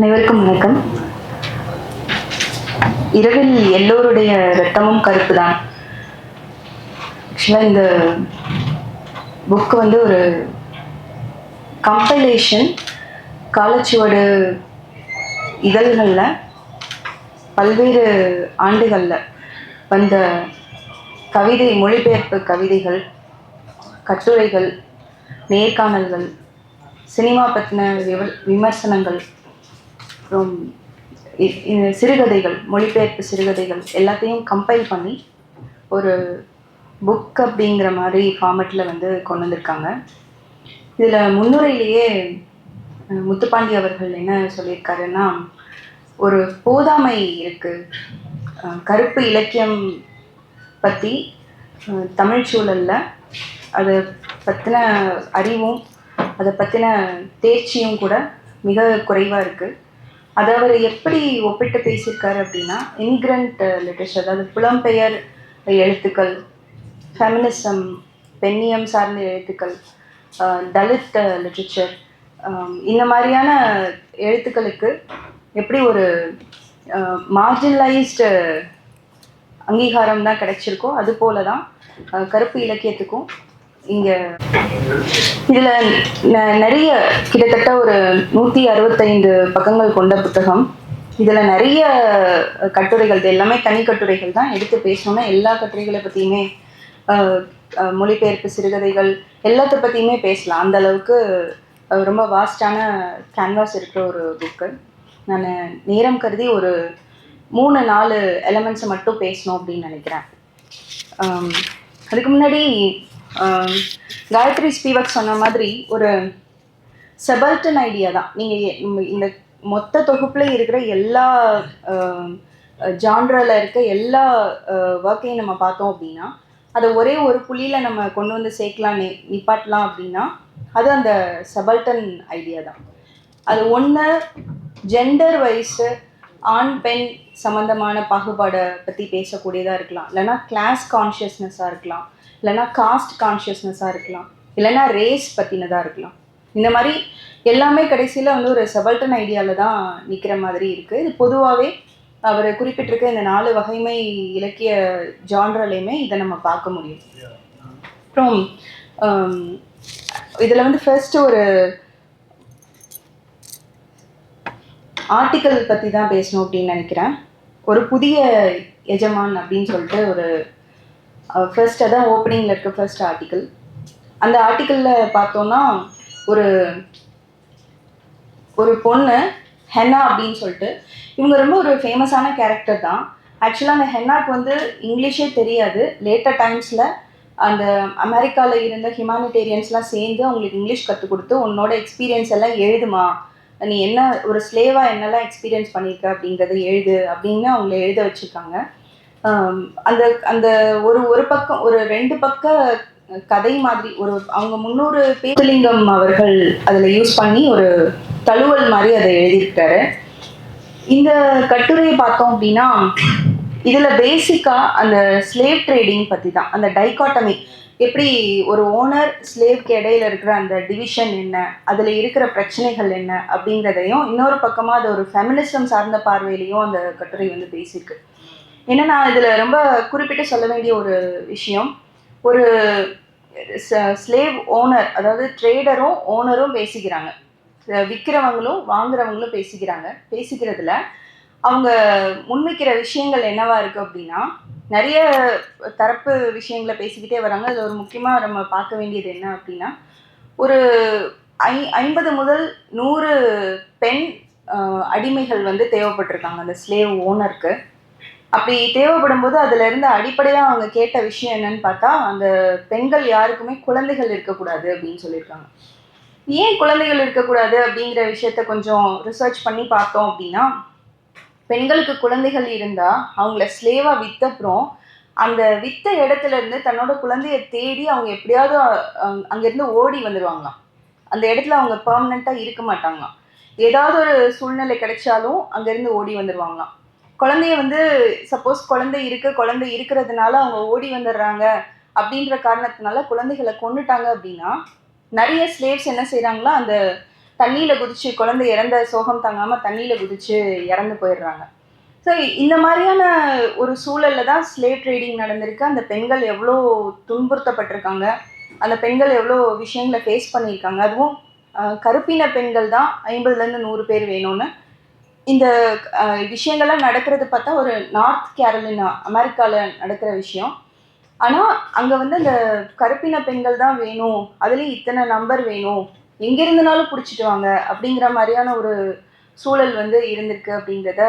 அனைவருக்கும் வணக்கம். இரவில் எல்லோருடைய ரத்தமும் கருப்பு தான் ஆக்சுவலாக இந்த புக் வந்து ஒரு கம்பைலேஷன் காலச்சுவடு இதழ்களில் பல்வேறு ஆண்டுகளில் வந்த கவிதை மொழிபெயர்ப்பு கவிதைகள் கட்டுரைகள் நேர்காணல்கள் சினிமா பற்றின விமர்சனங்கள் அப்புறம் இ- சிறுகதைகள் மொழிபெயர்ப்பு சிறுகதைகள் எல்லாத்தையும் கம்பைல் பண்ணி ஒரு புக் அப்படிங்கிற மாதிரி ஃபார்மெட்டில் வந்து கொண்டு வந்திருக்காங்க. இதில் முன்னுரையிலேயே முத்துப்பாண்டி அவர்கள் என்ன சொல்லியிருக்காருன்னா ஒரு போதாமை இருக்குது கருப்பு இலக்கியம் பற்றி தமிழ் சூழலில் அதை பற்றின அறிவும் அதை பற்றின தேர்ச்சியும் கூட மிக குறைவாக இருக்குது அதை அவர் எப்படி ஒப்பிட்டு பேசியிருக்காரு அப்படின்னா இமிக்ரண்ட் லிட்ரேச்சர் அதாவது புலம்பெயர் எழுத்துக்கள் ஃபெமினிசம் பெண்ணியம் சார்ந்த எழுத்துக்கள் தலித் லிட்ரேச்சர் இந்த மாதிரியான எழுத்துக்களுக்கு எப்படி ஒரு மார்ஜினலைஸ்டு அங்கீகாரம் தான் கிடைச்சிருக்கோ அது போல தான் கருப்பு இலக்கியத்துக்கும் இங்கே இதில் நிறைய கிட்டத்தட்ட ஒரு நூற்றி அறுபத்தைந்து பக்கங்கள் கொண்ட புத்தகம். இதில் நிறைய கட்டுரைகள் எல்லாமே தனி கட்டுரைகள் தான். எடுத்து பேசணும்னா எல்லா கட்டுரைகளை பற்றியுமே மொழிபெயர்ப்பு சிறுகதைகள் எல்லாத்த பற்றியுமே பேசலாம். அந்த அளவுக்கு ரொம்ப வாஸ்டான கேன்வாஸ் இருக்கிற ஒரு புக்கு நான் நேரம் கருதி ஒரு மூணு நாலு எலமெண்ட்ஸை மட்டும் பேசணும் அப்படின்னு நினைக்கிறேன். அதுக்கு முன்னாடி காயத்ரி ஸ்பீவக் சொன்ன மாதிரி ஒரு செபல்டன் ஐடியா தான். நீங்கள் இந்த மொத்த தொகுப்புல இருக்கிற எல்லா ஜான்ரில் இருக்க எல்லா ஒர்க்கையும் நம்ம பார்த்தோம் அப்படின்னா அதை ஒரே ஒரு புள்ளியில் நம்ம கொண்டு வந்து சேர்க்கலாம் நி நிப்பாட்டலாம் அப்படின்னா அது அந்த செபல்டன் ஐடியா தான். அது ஒன்று ஜெண்டர் வைஸு ஆண் பெண் சம்மந்தமான பாகுபாடை பற்றி பேசக்கூடியதாக இருக்கலாம். இல்லைன்னா கிளாஸ் கான்ஷியஸ்னஸாக இருக்கலாம். இல்லைன்னா காஸ்ட் கான்ஷியஸ்னஸாக இருக்கலாம். இல்லைன்னா ரேஸ் பற்றினதாக இருக்கலாம். இந்த மாதிரி எல்லாமே கடைசியில் வந்து ஒரு சபல்டன் ஐடியாவில் தான் நிற்கிற மாதிரி இருக்குது இது பொதுவாகவே அவர் குறிப்பிட்டிருக்க இந்த நாலு வகைமை இலக்கிய ஜான்ரலையுமே இதை நம்ம பார்க்க முடியும். அப்புறம் இதில் வந்து ஃபர்ஸ்ட் ஒரு ஆர்டிக்கல் பற்றி தான் பேசணும் அப்படின்னு நினைக்கிறேன். ஒரு புதிய எஜமான் அப்படின்னு சொல்லிட்டு ஒரு ஃபர்ஸ்ட் அதான் ஓப்பனிங்கில் இருக்க ஃபர்ஸ்ட் ஆர்டிக்கல் அந்த ஆர்டிக்கலில் பார்த்தோன்னா ஒரு ஒரு பொண்ணு ஹென்னா அப்படின்னு சொல்லிட்டு இவங்க ரொம்ப ஒரு ஃபேமஸான கேரக்டர் தான். ஆக்சுவலாக அந்த ஹென்னாக்கு வந்து இங்கிலீஷே தெரியாது. லேட்டர் டைம்ஸில் அந்த அமெரிக்காவில் இருந்த ஹியூமானிட்டேரியன்ஸ்லாம் சேர்ந்து அவங்களுக்கு இங்கிலீஷ் கற்றுக் கொடுத்து உன்னோட எக்ஸ்பீரியன்ஸ் எல்லாம் எழுதுமா? நீ என்ன ஒரு ஸ்லேவாக என்னெல்லாம் எக்ஸ்பீரியன்ஸ் பண்ணியிருக்க அப்படிங்கிறத எழுது அப்படின்னு அவங்கள எழுத வச்சுருக்காங்க. அந்த அந்த ஒரு ஒரு பக்கம் ஒரு ரெண்டு பக்க கதை மாதிரி ஒரு அவங்க முந்நூறு பேசலிங்கம் அவர்கள் அதில் யூஸ் பண்ணி ஒரு தழுவல் மாதிரி அதை எழுதியிருக்காரு. இந்த கட்டுரையை பார்த்தோம் அப்படின்னா இதில் பேசிக்காக அந்த ஸ்லேவ் ட்ரேடிங் பற்றி தான் அந்த டைகாட்டமி எப்படி ஒரு ஓனர் ஸ்லேவ்க்கு இடையில இருக்கிற அந்த டிவிஷன் என்ன? அதில் இருக்கிற பிரச்சனைகள் என்ன? அப்படிங்கிறதையும் இன்னொரு பக்கமாக அது ஒரு ஃபெமினிசம் சார்ந்த பார்வையிலையும் அந்த கட்டுரை வந்து பேசியிருக்கு. நான் இதில் ரொம்ப குறிப்பிட்டு சொல்ல வேண்டிய ஒரு விஷயம் ஒரு ஸ்லேவ் ஓனர் அதாவது ட்ரேடரும் ஓனரும் பேசிக்கிறாங்க. விற்கிறவங்களும் வாங்குறவங்களும் பேசிக்கிறாங்க. பேசிக்கிறதுல அவங்க முன்வைக்கிற விஷயங்கள் என்னவா இருக்கு அப்படின்னா நிறைய தரப்பு விஷயங்களை பேசிக்கிட்டே வராங்க. அதில் ஒரு முக்கியமாக நம்ம பார்க்க வேண்டியது என்ன அப்படின்னா ஒரு ஐ ஐம்பது முதல் நூறு பெண் அடிமைகள் வந்து தேவைப்பட்டிருக்காங்க. அந்த ஸ்லேவ் ஓனருக்கு அப்படி தேவைப்படும் போது அதுல இருந்து அடிப்படையாக அவங்க கேட்ட விஷயம் என்னன்னு பார்த்தா அந்த பெண்கள் யாருக்குமே குழந்தைகள் இருக்கக்கூடாது அப்படின்னு சொல்லியிருக்காங்க. ஏன் குழந்தைகள் இருக்கக்கூடாது அப்படிங்கிற விஷயத்த கொஞ்சம் ரிசர்ச் பண்ணி பார்த்தோம் அப்படின்னா பெண்களுக்கு குழந்தைகள் இருந்தால் அவங்கள ஸ்லேவாக விற்றப்புறம் அந்த வித்த இடத்துல இருந்து தன்னோட குழந்தைய தேடி அவங்க எப்படியாவது அங்கேருந்து ஓடி வந்துடுவாங்களாம் அந்த இடத்துல அவங்க பர்மனெண்ட்டாக இருக்க மாட்டாங்களாம். ஏதாவது ஒரு சூழ்நிலை கிடைச்சாலும் அங்கேருந்து ஓடி வந்துடுவாங்களாம் குழந்தைய வந்து சப்போஸ் குழந்தை இருக்கு குழந்தை இருக்கிறதுனால அவங்க ஓடி வந்துடுறாங்க அப்படின்ற காரணத்தினால குழந்தைகளை கொண்டுட்டாங்க அப்படின்னா நிறைய ஸ்லேவ்ஸ் என்ன செய்கிறாங்களோ அந்த தண்ணியில் குதிச்சு குழந்தை இறந்த சோகம் தாங்காமல் தண்ணியில் குதிச்சு இறந்து போயிடுறாங்க. ஸோ இந்த மாதிரியான ஒரு சூழலில் தான் ஸ்லேட் ட்ரேடிங் நடந்திருக்கு. அந்த பெண்கள் எவ்வளோ துன்புறுத்தப்பட்டிருக்காங்க. அந்த பெண்கள் எவ்வளோ விஷயங்களை ஃபேஸ் பண்ணியிருக்காங்க. அதுவும் கருப்பின பெண்கள் தான் ஐம்பதுலேருந்து நூறு பேர் வேணும்னு. இந்த விஷயங்கள்லாம் நடக்கிறது பார்த்தா ஒரு நார்த் கேரலினா அமெரிக்காவில் நடக்கிற விஷயம். ஆனால் அங்கே வந்து அந்த கருப்பின பெண்கள் தான் வேணும். அதுலேயும் இத்தனை நம்பர் வேணும். எங்கிருந்துனாலும் பிடிச்சிட்டு வாங்க அப்படிங்கிற மாதிரியான ஒரு சூழல் வந்து இருந்திருக்கு அப்படிங்கிறத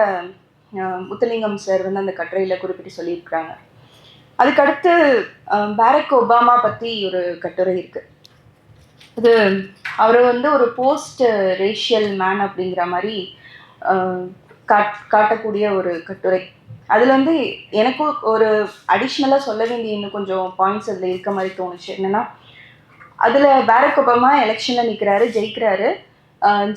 முத்துலிங்கம் சார் வந்து அந்த கட்டுரையில் குறிப்பிட்டு சொல்லியிருக்கிறாங்க. அதுக்கடுத்து பாரக் ஒபாமா பற்றி ஒரு கட்டுரை இருக்குது அது அவர் வந்து ஒரு போஸ்ட் ரேஷியல் மேன் அப்படிங்கிற மாதிரி காட் காட்டக்கூடிய ஒரு கட்டுரை. அதில் வந்து எனக்கும் ஒரு அடிஷ்னலாக சொல்ல வேண்டிய இன்னும் கொஞ்சம் பாயிண்ட்ஸ் அதில் இருக்க மாதிரி தோணுச்சு. என்னென்னா அதில் பேரக் ஒபாமா எலெக்ஷனில் நிற்கிறாரு ஜெயிக்கிறாரு.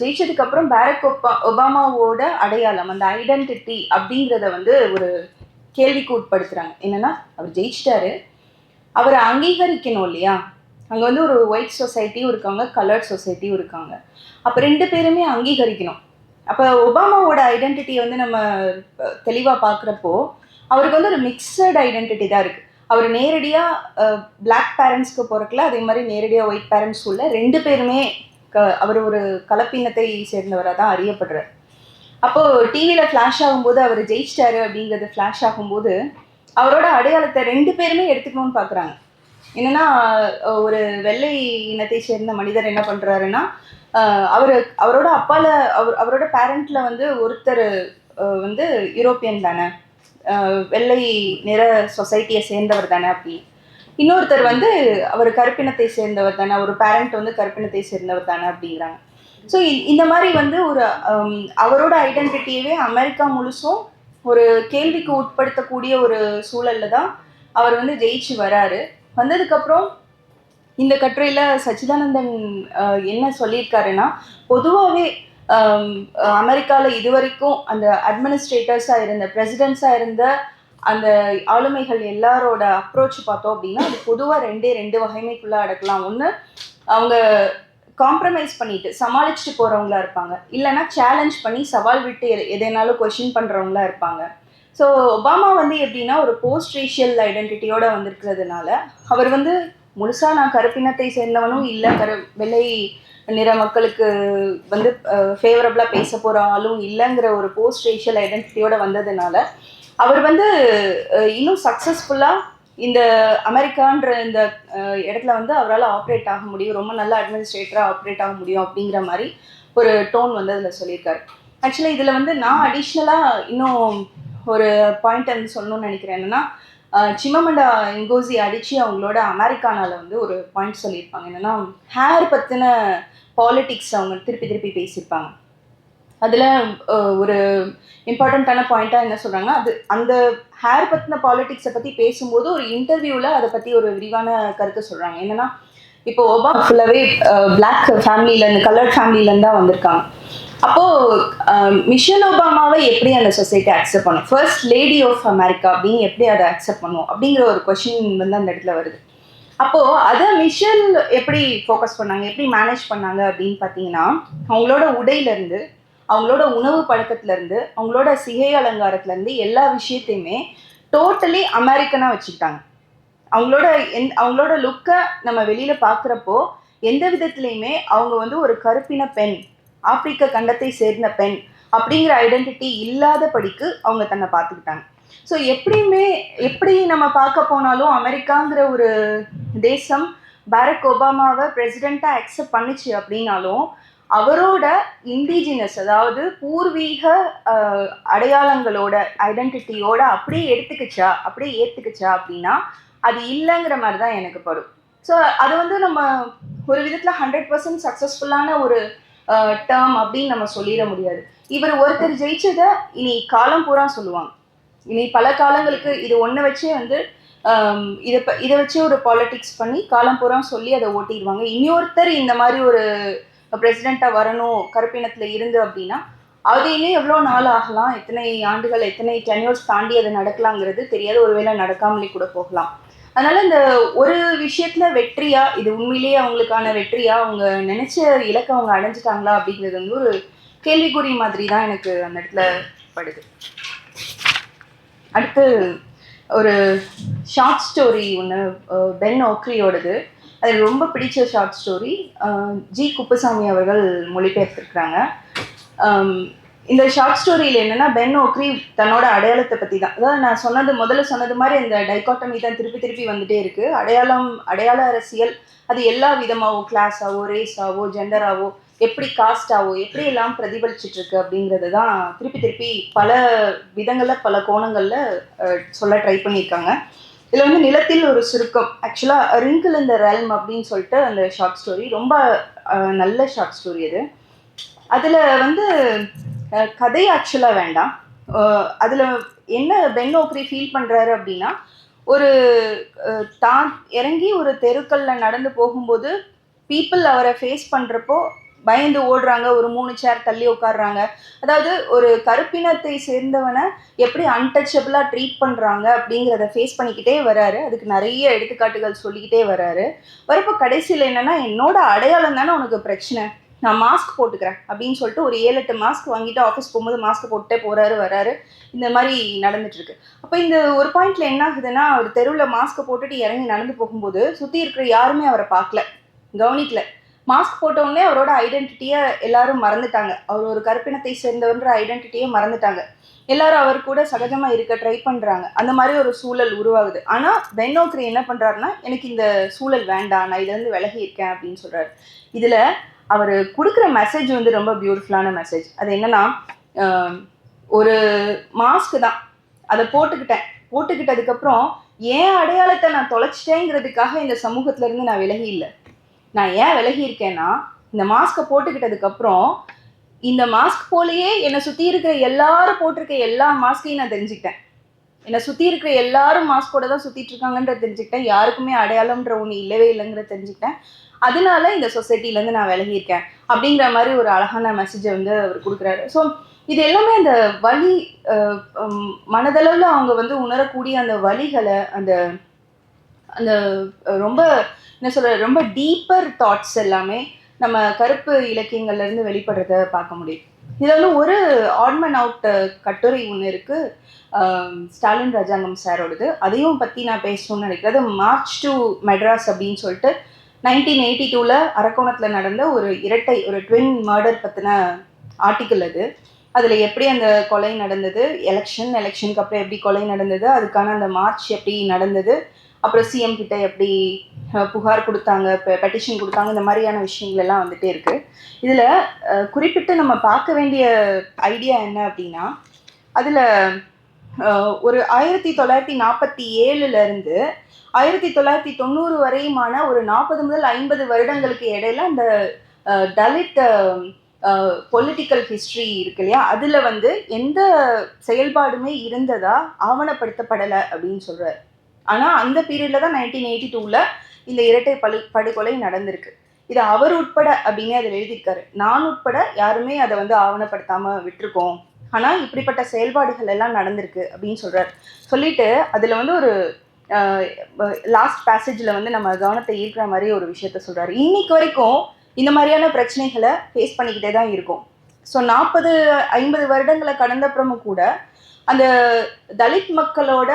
ஜெயிச்சதுக்கப்புறம் பேரக் ஒபா ஒபாமாவோட அடையாளம் அந்த ஐடென்டிட்டி அப்படிங்கிறத வந்து ஒரு கேள்விக்கு உட்படுத்துகிறாங்க என்னென்னா அவர் ஜெயிச்சிட்டாரு. அவரை அங்கீகரிக்கணும் இல்லையா? அங்கே வந்து ஒரு ஒயிட் சொசைட்டியும் இருக்காங்க கலர்ட் சொசைட்டியும் இருக்காங்க. அப்போ ரெண்டு பேருமே அங்கீகரிக்கணும். அப்போ ஒபாமாவோட ஐடென்டிட்டியை வந்து நம்ம தெளிவாக பார்க்குறப்போ அவருக்கு வந்து ஒரு மிக்சட் ஐடென்டிட்டி தான் இருக்குது அவர் நேரடியாக பிளாக் பேரண்ட்ஸ்க்கு பிறக்கல அதே மாதிரி நேரடியாக ஒயிட் பேரண்ட்ஸ் உள்ள ரெண்டு பேருமே க அவர் ஒரு கலப்பினத்தை சேர்ந்தவராக தான் அறியப்படுறார். அப்போது டிவியில் ஃப்ளாஷ் ஆகும்போது அவர் ஜெயிச்சிட்டாரு அப்படிங்கிறது ஃப்ளாஷ் ஆகும்போது அவரோட அடையாளத்தை ரெண்டு பேருமே எடுத்துக்கணும்னு பார்க்குறாங்க என்னன்னா ஒரு வெள்ளை இனத்தை சேர்ந்த மனிதர் என்ன பண்ணுறாருன்னா அவர் அவரோட அப்பால அவர் அவரோட பேரண்ட்ல வந்து ஒருத்தர் வந்து யூரோப்பியன் தானே. வெள்ளை நிற சொசைட்டியை சேர்ந்தவர் தானே அப்படி. இன்னொருத்தர் வந்து அவர் கருப்பினத்தை சேர்ந்தவர் தானே ஒரு பேரண்ட் வந்து கருப்பினத்தை சேர்ந்தவர் தானே அப்படிங்கிறாங்க. ஸோ இந்த மாதிரி வந்து ஒரு அவரோட ஐடென்டிட்டியவே அமெரிக்கா முழுசும் ஒரு கேள்விக்கு உட்படுத்தக்கூடிய ஒரு சூழல்ல தான் அவர் வந்து ஜெயிச்சு வராரு. வந்ததுக்கப்புறம் இந்த கட்டுரையில் சச்சிதானந்தன் என்ன சொல்லியிருக்காருன்னா பொதுவாகவே அமெரிக்காவில் இதுவரைக்கும் அந்த அட்மினிஸ்ட்ரேட்டர்ஸாக இருந்த பிரசிடென்ட்ஸாக இருந்த அந்த ஆளுமைகள் எல்லாரோட அப்ரோச் பார்த்தோம் அப்படின்னா அது பொதுவாக ரெண்டே ரெண்டு வகைமைக்குள்ளே அடக்கலாம். ஒன்று அவங்க காம்ப்ரமைஸ் பண்ணிட்டு சமாளிச்சுட்டு போகிறவங்களா இருப்பாங்க. இல்லைன்னா சேலஞ்ச் பண்ணி சவால் விட்டு எது எதனாலும் கொஷின் பண்ணுறவங்களா இருப்பாங்க. ஸோ ஒபாமா வந்து எப்படின்னா ஒரு போஸ்ட் ரேஷியல் ஐடென்டிட்டியோட வந்திருக்கிறதுனால அவர் வந்து முழுசா நான் கருப்பினத்தை சேர்ந்தவனும் இல்லை கரு வெள்ளை நிற மக்களுக்கு வந்து ஃபேவரபிளாக பேச போகிற ஆளும் இல்லைங்கிற ஒரு போஸ்ட் ரேஷியல் ஐடென்டிட்டியோட வந்ததுனால அவர் வந்து இன்னும் சக்ஸஸ்ஃபுல்லாக இந்த அமெரிக்கான்ற இந்த இடத்துல வந்து அவரால் ஆப்ரேட் ஆக முடியும். ரொம்ப நல்ல அட்மினிஸ்ட்ரேட்டராக ஆப்ரேட் ஆக முடியும் அப்படிங்கிற மாதிரி ஒரு டோன் வந்து அதில் சொல்லியிருக்காரு. ஆக்சுவலி இதில் வந்து நான் அடிஷ்னலாக இன்னும் ஒரு பாயிண்ட் வந்து சொல்லணும்னு நினைக்கிறேன் என்னென்னா சிமமண்டா இங்கோசி அடித்து அவங்களோட அமெரிக்கானால வந்து ஒரு பாயிண்ட் சொல்லியிருப்பாங்க. என்னன்னா ஹேர் பற்றின பாலிடிக்ஸ் அவங்க திருப்பி திருப்பி பேசியிருப்பாங்க. அதில் ஒரு இம்பார்ட்டண்ட்டான பாயிண்ட்டாக என்ன சொல்கிறாங்கன்னா அது அந்த ஹேர் பற்றின பாலிட்டிக்ஸை பற்றி பேசும்போது ஒரு இன்டர்வியூவில் அதை பற்றி ஒரு விரிவான கருத்து சொல்கிறாங்க என்னன்னா இப்போ ஒபாமா ஃபுல்லாகவே பிளாக் ஃபேமிலியிலேருந்து கலர்ட் ஃபேமிலியிலேருந்து தான் வந்திருக்காங்க. அப்போது மிஷன் ஒபாமாவை எப்படி அந்த சொசைட்டி அக்செப்ட் பண்ணும்? ஃபர்ஸ்ட் லேடி ஆஃப் அமெரிக்கா அப்படின்னு எப்படி அதை அக்செப்ட் பண்ணும்? அப்படிங்கிற ஒரு கொஷின் வந்து அந்த இடத்துல வருது. அப்போது அதை மிஷல் எப்படி ஃபோக்கஸ் பண்ணாங்க? எப்படி மேனேஜ் பண்ணாங்க அப்படின்னு பார்த்தீங்கன்னா அவங்களோட உடையிலேருந்து அவங்களோட உணவு பழக்கத்துலேருந்து அவங்களோட சிகை அலங்காரத்துலேருந்து எல்லா விஷயத்தையுமே டோட்டலி அமெரிக்கனாக வச்சுக்கிட்டாங்க. அவங்களோட எந் அவங்களோட லுக்கை நம்ம வெளியில் பார்க்குறப்போ எந்த விதத்துலையுமே அவங்க வந்து ஒரு கருப்பின பெண். ஆப்பிரிக்க கண்டத்தை சேர்ந்த பெண் அப்படிங்கிற ஐடென்டிட்டி இல்லாதபடிக்கு அவங்க தன்னை பார்த்துக்கிட்டாங்க. ஸோ எப்படியுமே எப்படி நம்ம பார்க்க போனாலும் அமெரிக்காங்கிற ஒரு தேசம் பாரக் ஒபாமாவை பிரசிடெண்ட்டாக அக்செப்ட் பண்ணுச்சு அப்படின்னாலும் அவரோட இண்டிஜினஸ் அதாவது பூர்வீக அடையாளங்களோட ஐடென்டிட்டியோட அப்படியே எடுத்துக்கிச்சா அப்படியே ஏற்றுக்குச்சா அப்படின்னா அது இல்லைங்கிற மாதிரி தான் எனக்கு படும். ஸோ அது வந்து நம்ம ஒரு விதத்தில் ஹண்ட்ரட் பர்சன்ட் சக்ஸஸ்ஃபுல்லான ஒரு டேர்ம் அப்படின்னு நம்ம சொல்லிட முடியாது. இவர் ஒருத்தர் ஜெயிச்சதை இனி காலம் பூரா சொல்லுவாங்க. இனி பல காலங்களுக்கு இது ஒன்றை வச்சே வந்து இதை இதை வச்சே ஒரு பாலிட்டிக்ஸ் பண்ணி காலம் பூரா சொல்லி அதை ஓட்டிடுவாங்க. இன்னொருத்தர் இந்த மாதிரி ஒரு பிரசிடெண்ட்டாக வரணும் கருப்பினத்தில் இருந்து அப்படின்னா அது இன்னும் எவ்வளோ நாள் ஆகலாம் எத்தனை ஆண்டுகள் எத்தனை டென்யூர்ஸ் தாண்டி அது நடக்கலாங்கிறது தெரியாது. ஒருவேளை நடக்காமலே கூட போகலாம். அதனால இந்த ஒரு விஷயத்துல வெற்றியா இது உண்மையிலேயே அவங்களுக்கான வெற்றியா அவங்க நினைச்ச இலக்கை அவங்க அடைஞ்சிட்டாங்களா அப்படிங்கிறது வந்து ஒரு கேள்விக்குறி மாதிரி தான் எனக்கு அந்த இடத்துல படுது. அடுத்து ஒரு ஷார்ட் ஸ்டோரி ஒன்று பென் ஓக்ரியோடது அது ரொம்ப பிடிச்ச ஷார்ட் ஸ்டோரி ஜி குப்புசாமி அவர்கள் மொழிபெயர்த்திருக்கிறாங்க. இந்த ஷார்ட் ஸ்டோரியில் என்னன்னா பென் ஓக்ரி தன்னோட அடையாளத்தை பற்றி தான். அதாவது நான் சொன்னது முதல்ல சொன்னது மாதிரி இந்த டைகாட்டமி தான் திருப்பி திருப்பி வந்துட்டே இருக்கு. அடையாளம் அடையாள அரசியல் அது எல்லா விதமாவோ கிளாஸாவோ ரேஸாவோ ஜெண்டராவோ எப்படி காஸ்டாவோ எப்படி எல்லாம் பிரதிபலிச்சிட்டு இருக்கு அப்படிங்கிறது தான் திருப்பி திருப்பி பல விதங்களில் பல கோணங்களில் சொல்ல ட்ரை பண்ணியிருக்காங்க. இதில் வந்து நிலத்தில் ஒரு சுருக்கம். ஆக்சுவலாக ரிங்கிள் இந்த ரெல்ம் அப்படின்னு சொல்லிட்டு அந்த ஷார்ட் ஸ்டோரி ரொம்ப நல்ல ஷார்ட் ஸ்டோரி அது. அதில் வந்து கதை ஆக்சுவலாக வேண்டாம். அதில் என்ன பென் ஓக்ரி ஃபீல் பண்ணுறாரு அப்படின்னா ஒரு தான் இறங்கி ஒரு தெருக்களில் நடந்து போகும்போது பீப்புள் அவரை ஃபேஸ் பண்ணுறப்போ பயந்து ஓடுறாங்க ஒரு மூணு சேர் தள்ளி உட்காடுறாங்க அதாவது ஒரு கருப்பினத்தை சேர்ந்தவனை எப்படி அன்டச்சபிளாக ட்ரீட் பண்ணுறாங்க அப்படிங்கிறத ஃபேஸ் பண்ணிக்கிட்டே வராரு. அதுக்கு நிறைய எடுத்துக்காட்டுகள் சொல்லிக்கிட்டே வராரு. வரப்போ கடைசியில் என்னன்னா என்னோட அடையாளம் தானே உனக்கு பிரச்சனை. நான் மாஸ்க் போட்டுக்கிறேன் அப்படின்னு சொல்லிட்டு ஒரு ஏழு எட்டு மாஸ்க் வாங்கிட்டு ஆஃபீஸ் போகும்போது மாஸ்க் போட்டுட்டே போறாரு வராரு. இந்த மாதிரி நடந்துட்டு இருக்கு அப்போ இந்த ஒரு பாயிண்ட்ல என்ன ஆகுதுன்னா ஒரு தெருவில் மாஸ்க் போட்டுட்டு இறங்கி நடந்து போகும்போது சுற்றி இருக்கிற யாருமே அவரை பார்க்கல. கவனிக்கல. மாஸ்க் போட்டவுடனே அவரோட ஐடென்டிட்டியை எல்லாரும் மறந்துட்டாங்க. அவர் ஒரு கருப்பினத்தை சேர்ந்தவன்ற ஐடென்டிட்டியை மறந்துட்டாங்க. எல்லாரும் அவர் கூட சகஜமா இருக்க ட்ரை பண்றாங்க. அந்த மாதிரி ஒரு சூழல் உருவாகுது. ஆனா பென்னோக்ரி என்ன பண்றாருன்னா எனக்கு இந்த சூழல் வேண்டாம். நான் இதுல இருந்து விலகி இருக்கேன் அப்படின்னு சொல்றாரு. இதுல அவர் கொடுக்குற மெசேஜ் வந்து ரொம்ப பியூட்டிஃபுல்லான மெசேஜ் அது என்னன்னா ஒரு மாஸ்க் தான். அதை போட்டுக்கிட்டேன். போட்டுக்கிட்டதுக்கப்புறம் ஏன் அடையாளத்தை நான் தொலைச்சிட்டேங்கிறதுக்காக இந்த சமூகத்துல இருந்து நான் விலகி இல்லை. நான் ஏன் விலகி இருக்கேன்னா இந்த மாஸ்கை போட்டுக்கிட்டதுக்கப்புறம் இந்த மாஸ்க் போலயே என்னை சுற்றி இருக்கிற எல்லாரும் போட்டிருக்க எல்லா மாஸ்கையும் நான் தெரிஞ்சுக்கிட்டேன். என்னை சுற்றி இருக்கிற எல்லாரும் மாஸ்கோட தான் சுற்றிட்டு இருக்காங்கன்றத தெரிஞ்சுக்கிட்டேன். யாருக்குமே அடையாளம்ன்ற ஒன்று இல்லவே இல்லைங்கிறத தெரிஞ்சுக்கிட்டேன். அதனால இந்த சொசைட்டிலேருந்து நான் விலகியிருக்கேன் அப்படிங்கிற மாதிரி ஒரு அழகான மெசேஜை வந்து அவர் கொடுக்குறாரு. ஸோ இது எல்லாமே அந்த வலி மனதளவில் அவங்க வந்து உணரக்கூடிய அந்த வழிகளை அந்த அந்த ரொம்ப என்ன சொல்ற ரொம்ப டீப்பர் தாட்ஸ் எல்லாமே நம்ம கருப்பு இலக்கியங்கள்லேருந்து வெளிப்படுறத பார்க்க முடியும். இதில் வந்து ஒரு ஆட்மன் அவுட் கட்டுரை ஒன்று இருக்குது ஸ்டாலின் ராஜாங்கம் சாரோடது. அதையும் பற்றி நான் பேசணும்னு நினைக்கிறது மார்ச் டு மெட்ராஸ் அப்படின்னு சொல்லிட்டு நைன்டீன் எயிட்டி டூவில் அரக்கோணத்தில் நடந்த ஒரு இரட்டை ஒரு ட்வின் மர்டர் பற்றின ஆர்டிக்கிள் அது. அதில் எப்படி அந்த கொலை நடந்தது எலெக்ஷன் எலெக்ஷனுக்கு அப்புறம் எப்படி கொலை நடந்தது அதுக்கான அந்த மார்ச் எப்படி நடந்தது அப்புறம் சிஎம் கிட்ட எப்படி புகார் கொடுத்தாங்க பெட்டிஷன் கொடுத்தாங்க இந்த மாதிரியான விஷயங்கள் எல்லாம் வந்துட்டே இருக்கு. இதில் குறிப்பிட்டு நம்ம பார்க்க வேண்டிய ஐடியா என்ன அப்படின்னா அதில் ஒரு ஆயிரத்தி தொள்ளாயிரத்தி நாற்பத்தி ஏழுலேருந்து ஆயிரத்தி தொள்ளாயிரத்தி தொண்ணூறு வரையுமான ஒரு நாற்பது முதல் ஐம்பது வருடங்களுக்கு இடையில அந்த தலித் பொலிட்டிக்கல் ஹிஸ்ட்ரி இருக்கு இல்லையா? அதில் வந்து எந்த செயல்பாடுமே இருந்ததா? ஆவணப்படுத்தப்படலை அப்படின்னு சொல்கிறார் ஆனால் அந்த பீரியடில் தான் நைன்டீன் எயிட்டி டூவில் இந்த இரட்டை படு படுகொலை நடந்திருக்கு. இது அவர் உட்பட அப்படின்னு அதில் எழுதியிருக்காரு. நான் உட்பட யாருமே அதை வந்து ஆவணப்படுத்தாமல் விட்டுருக்கோம். ஆனால் இப்படிப்பட்ட செயல்பாடுகள் எல்லாம் நடந்திருக்கு அப்படின்னு சொல்கிறார் சொல்லிட்டு அதில் வந்து ஒரு லாஸ்ட் பேசேஜில் வந்து நம்ம கவனத்தை ஈர்க்கிற மாதிரி ஒரு விஷயத்த சொல்கிறாரு இன்னைக்கு வரைக்கும் இந்த மாதிரியான பிரச்சனைகளை ஃபேஸ் பண்ணிக்கிட்டே தான் இருக்கும். ஸோ நாற்பது ஐம்பது வருடங்களை கடந்தப்புறமும் கூட அந்த தலித் மக்களோட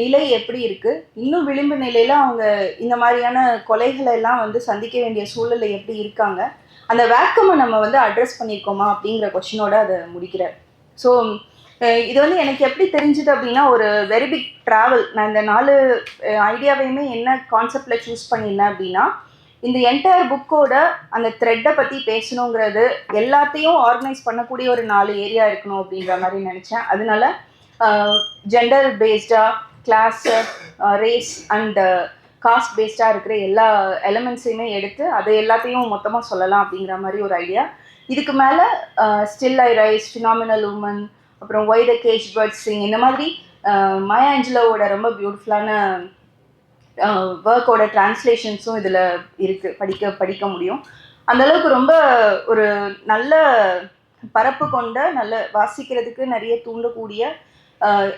நிலை எப்படி இருக்குது இன்னும் விளிம்பு நிலையில் அவங்க இந்த மாதிரியான கொலைகளை எல்லாம் வந்து சந்திக்க வேண்டிய சூழலில் எப்படி இருக்காங்க? அந்த வேக்கமை நம்ம வந்து அட்ரஸ் பண்ணியிருக்கோமா அப்படிங்கிற கொஷினோட அதை முடிக்கிறார். ஸோ இது வந்து எனக்கு எப்படி தெரிஞ்சுது அப்படின்னா ஒரு வெரி பிக் ட்ராவல் நான் இந்த நாலு ஐடியாவையுமே என்ன கான்செப்டில் சூஸ் பண்ணியிருந்தேன் அப்படின்னா இந்த என்டையர் புக்கோட அந்த த்ரெட்டை பற்றி பேசணுங்கிறது எல்லாத்தையும் ஆர்கனைஸ் பண்ணக்கூடிய ஒரு நாலு ஏரியா இருக்கணும் அப்படின்ற மாதிரி நினச்சேன். அதனால ஜெண்டர் பேஸ்டாக கிளாஸ் ரேஸ் அண்ட் காஸ்ட் பேஸ்டாக இருக்கிற எல்லா எலமெண்ட்ஸையுமே எடுத்து அதை எல்லாத்தையும் மொத்தமாக சொல்லலாம் அப்படிங்கிற மாதிரி ஒரு ஐடியா இதுக்கு மேலே still I rise phenomenal woman அப்புறம் why the cage bird sing இந்த மாதிரி மாயா ஆஞ்சலோவோட ரொம்ப பியூட்டிஃபுல்லான ஒர்க்கோட டிரான்ஸ்லேஷன்ஸும் இதில் இருக்குது படிக்க படிக்க முடியும். அந்தளவுக்கு ரொம்ப ஒரு நல்ல பரப்பு கொண்ட நல்ல வாசிக்கிறதுக்கு நிறைய தூண்டக்கூடிய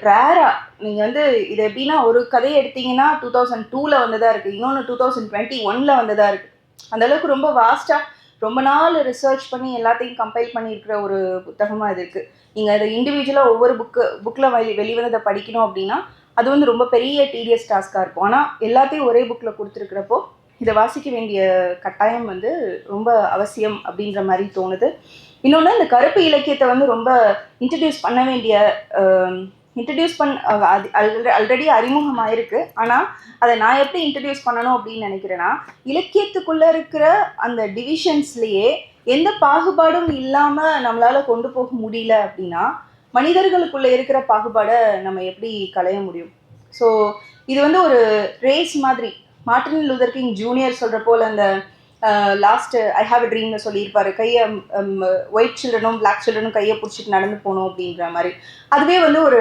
ரேரா நீங்கள் வந்து இது எப்படின்னா ஒரு கதையை எடுத்தீங்கன்னா டூ தௌசண்ட் டூவில் வந்ததாக இருக்குது இன்னொன்று டூ தௌசண்ட் டுவெண்ட்டி ஒனில் வந்ததாக இருக்குது அந்த அளவுக்கு ரொம்ப வாஸ்ட்டாக ரொம்ப நாள் ரிசர்ச் பண்ணி எல்லாத்தையும் கம்பைல் பண்ணியிருக்கிற ஒரு புத்தகமாக இது இருக்குது நீங்கள் அதை இண்டிவிஜுவலாக ஒவ்வொரு புக்கு புக்கில் வெளி வெளிவந்ததை படிக்கணும் அப்படின்னா அது வந்து ரொம்ப பெரிய டீடியஸ் டாஸ்காக இருக்கும். ஆனால் எல்லாத்தையும் ஒரே புக்கில் கொடுத்துருக்கிறப்போ இதை வாசிக்க வேண்டிய கட்டாயம் வந்து ரொம்ப அவசியம் அப்படின்ற மாதிரி தோணுது. இன்னொன்று இந்த கருப்பு இலக்கியத்தை வந்து ரொம்ப இன்ட்ரடியூஸ் பண்ண வேண்டிய இன்ட்ரடியூஸ் பண் ஆல்ரெடி அறிமுகமாயிருக்கு. ஆனால் அதை நான் எப்படி இன்ட்ரடியூஸ் பண்ணணும் அப்படின்னு நினைக்கிறேன்னா இலக்கியத்துக்குள்ளே இருக்கிற அந்த டிவிஷன்ஸ்லேயே எந்த பாகுபாடும் இல்லாமல் நம்மளால் கொண்டு போக முடியல அப்படின்னா மனிதர்களுக்குள்ளே இருக்கிற பாகுபாடை நம்ம எப்படி களைய முடியும்? ஸோ இது வந்து ஒரு ரேஸ் மாதிரி. மார்டின் லூதர் கிங் ஜூனியர் சொல்கிற போல் அந்த லாஸ்ட்டு ஐ ஹாவ் அ ட்ரீம்னு சொல்லியிருப்பாரு. கையை ஒயிட் சில்ட்ரனும் பிளாக் சில்ட்ரனும் கையை பிடிச்சிட்டு நடந்து போகணும் அப்படின்ற மாதிரி. அதுவே வந்து ஒரு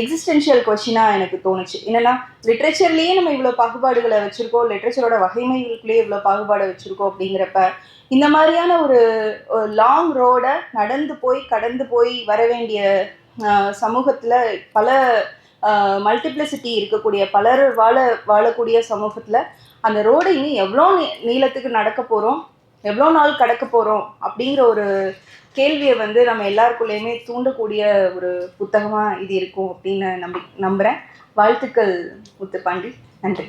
எக்ஸிஸ்டென்ஷியல் கொஷினாக எனக்கு தோணுச்சு. என்னென்னா லிட்ரேச்சர்லேயே நம்ம இவ்வளோ பாகுபாடுகளை வச்சுருக்கோம் லிட்ரேச்சரோட வகைமைகளுக்குள்ளேயே இவ்வளோ பாகுபாடை வச்சுருக்கோம் அப்படிங்கிறப்ப இந்த மாதிரியான ஒரு லாங் ரோடை நடந்து போய் கடந்து போய் வர வேண்டிய சமூகத்தில் பல மல்டிப்ளிசிட்டி இருக்கக்கூடிய பலர் வாழ வாழக்கூடிய சமூகத்தில் அந்த ரோடு இனி எவ்வளோ நீ நீளத்துக்கு நடக்க போகிறோம் எவ்வளோ நாள் கடக்க போகிறோம் அப்படிங்கிற ஒரு கேள்வியை வந்து நம்ம எல்லாருக்குள்ளேயுமே தூண்டக்கூடிய ஒரு புத்தகமாக இது இருக்கும் அப்படின்னு நம்பி நம்புகிறேன் வாழ்த்துக்கள் முத்துப்பாண்டி. நன்றி.